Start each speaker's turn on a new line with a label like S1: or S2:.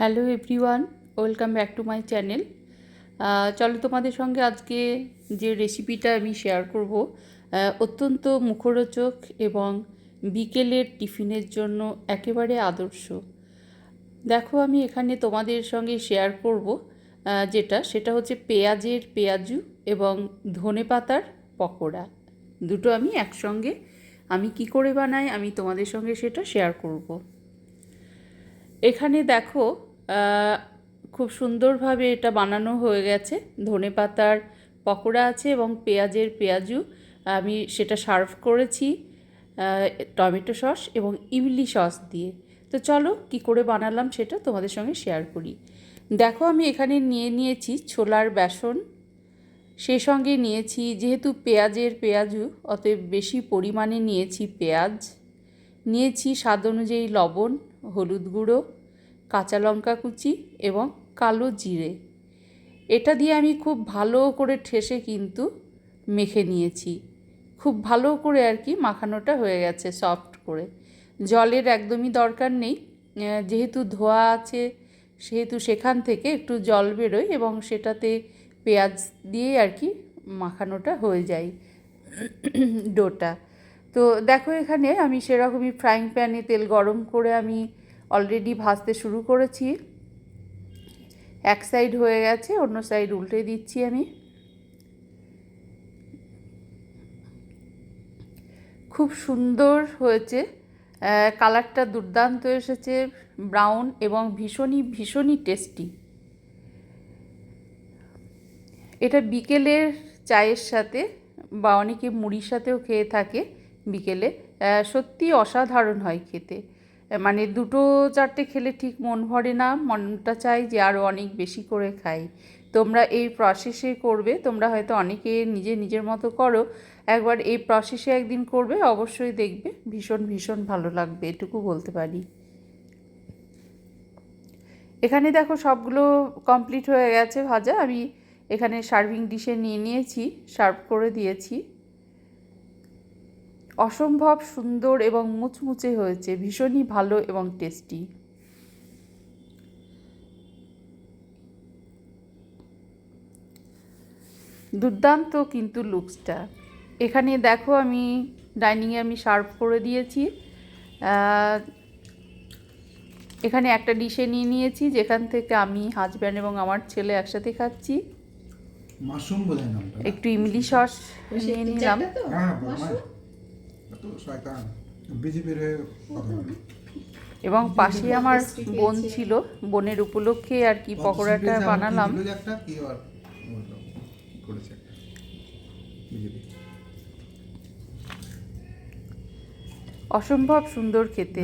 S1: Hello everyone, welcome back to my channel. চলো তোমাদের সঙ্গে আজকে যে রেসিপিটা আমি শেয়ার করব অত্যন্ত মুখরোচক এবং বিকেলের টিফিনের জন্য একেবারে আদর্শ। দেখো, আমি এখানে তোমাদের সঙ্গে শেয়ার করব যেটা, সেটা হচ্ছে পেঁয়াজের পেঁয়াজু এবং ধনে পাতার পকোড়া। দুটো আমি একসঙ্গে, আমি কি করে বানাই, আমি তোমাদের সঙ্গে সেটা শেয়ার করব। এখানে দেখো খুব সুন্দরভাবে এটা বানানো হয়ে গেছে। ধনে পাতার পকোড়া আছে এবং পেঁয়াজের পেঁয়াজু আমি সেটা সার্ভ করেছি টমেটো সস এবং ইমলি সস দিয়ে। তো চলো কি করে বানালাম সেটা তোমাদের সঙ্গে শেয়ার করি। দেখো আমি এখানে নিয়ে নিয়েছি ছোলার বেসন সেই সঙ্গে নিয়েছি যেহেতু পেঁয়াজের পেঁয়াজু, অতএব বেশি পরিমাণে নিয়েছি পেঁয়াজ, নিয়েছি স্বাদ অনুযায়ী লবণ, হলুদ গুঁড়ো কাঁচা লঙ্কা কুচি এবং কালো জিরে। এটা দিয়ে আমি খুব ভালো করে ঠেসে কিন্তু মেখে নিয়েছি। খুব ভালো করে আর কি মাখানোটা হয়ে গেছে সফট করে। জলের একদমই দরকার নেই। যেহেতু ধোয়া আছে, সেহেতু সেখান থেকে একটু জল বেরোয় এবং সেটাতে পেঁয়াজ দিয়ে আর কি মাখানোটা হয়ে যায় ডোটা। তো দেখো এখানে আমি সেরকমই ফ্রাইং প্যানে তেল গরম করে আমি অলরেডি ভাজতে শুরু করেছি। এক সাইড হয়ে গেছে, অন্য সাইড উল্টে দিচ্ছি আমি। খুব সুন্দর হয়েছে। কালারটা দুর্দান্ত এসেছে ব্রাউন এবং ভীষণই ভীষণই টেস্টি এটা বিকেলের চায়ের সাথে বা অনেকে মুড়ির সাথেও খেয়ে থাকে বিকেলে। সত্যি অসাধারণ হয় খেতে। মানে দুটো চারটে খেলে ঠিক মন ভরে না, মনটা চাই যে আরও অনেক বেশি করে খাই। তোমরা এই প্রসেসে করবে, তোমরা হয়তো অনেকে নিজে নিজের মতো করো, একবার এই প্রসেসে একদিন করবে, অবশ্যই দেখবে, ভীষণ ভীষণ ভালো লাগবে, এটুকু বলতে পারি। এখানে দেখো সবগুলো কমপ্লিট হয়ে গেছে ভাজা, আমি এখানে সার্ভিং ডিশে নিয়ে নিয়েছি সার্ভ করে দিয়েছি। অসম্ভব সুন্দর এবং মুচমুচে হয়েছে ভীষণই ভালো এবং টেস্টি। দুর্দান্ত কিন্তু লুকসটা। এখানে দেখো আমি ডাইনিংয়ে আমি সার্ভ করে দিয়েছি। এখানে একটা ডিশে নিয়ে নিয়েছি যেখান থেকে আমি হাজব্যান্ড এবং আমার ছেলে একসাথে খাচ্ছি।
S2: মাশরুম?
S1: একটু ইমলি সস নিয়ে নিলাম।
S2: বিজেপির
S1: এবং পাশে আমার বোন ছিল বোনের উপলক্ষে আর কি পকোড়াটা বানালাম। অসম্ভব সুন্দর খেতে।